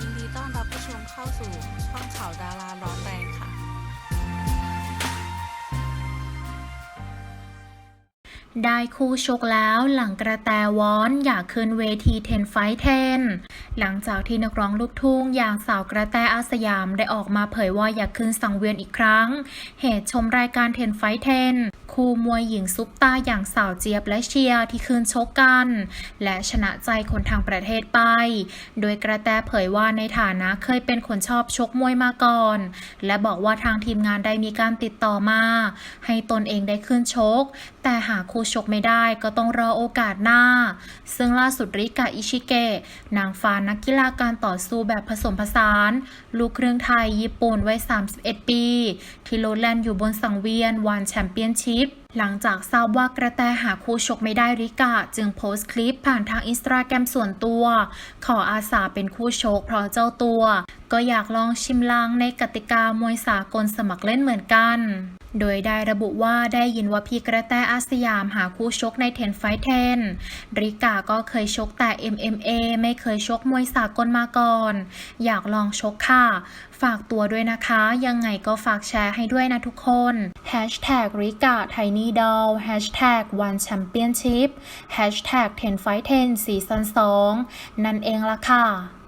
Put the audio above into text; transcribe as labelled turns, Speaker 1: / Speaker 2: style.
Speaker 1: ยินดีต้อนรับผู้ชมเข้าสู่ช่องข่าวดาราร้อนแรงค่ะ
Speaker 2: ได้คู่ชกแล้วหลังกระแตวอนอยากคืนเวทีเทนไฟเทนหลังจากที่นักร้องลูกทุ่งอย่างสาวกระแตอาสยามได้ออกมาเผยว่าอยากคืนสังเวียนอีกครั้ง เหตุชมรายการเทนไฟเทน คู่มวยหญิงซุปตาอย่างสาวเจี๊ยบและเชียร์ที่คืนชกกัน และชนะใจคนทางประเทศไป โดยกระแตเผยว่าในฐานะเคยเป็นคนชอบชกมวยมาก่อน และบอกว่าทางทีมงานได้มีการติดต่อมา ให้ตนเองได้ขึ้นชก แต่หาคู่ชกไม่ได้ก็ต้องรอโอกาสหน้า ซึ่งล่าสุดริกะอิชิเกะนางฟ้านักกีฬาการต่อสู้แบบผสมผสาน ลูกเครึ่องไทยญี่ปุ่นวัย 31 ปี ที่โลดแลนด์อยู่บนสังเวียนวันแชมเปี้ยนชิพหลังจากทราบว่ากระแตหาคู่ชกไม่ได้ริกะจึงโพสต์คลิปผ่านทางอินสตาแกรมส่วนตัว ขออาสาเป็นคู่ชกเพราะเจ้าตัว ก็อยากลองชิมลางในกติกามวยสากลสมัครเล่นเหมือนกัน โดยได้ระบุว่าได้ยินว่าพี่กระแตอาสยามหาคู่ชกในเทนไฟเทนริกาก็เคยชกแต่ MMA ไม่เคยชกมวยสากลมาก่อน อยากลองชกค่ะ ฝากตัวด้วยนะคะ ยังไงก็ฝากแชร์ให้ด้วยนะทุกคน Hashtag ริกาไทนี่ดอล Hashtag One Championship Hashtag 10 Fight 10 Season 2 นั่นเองละค่ะ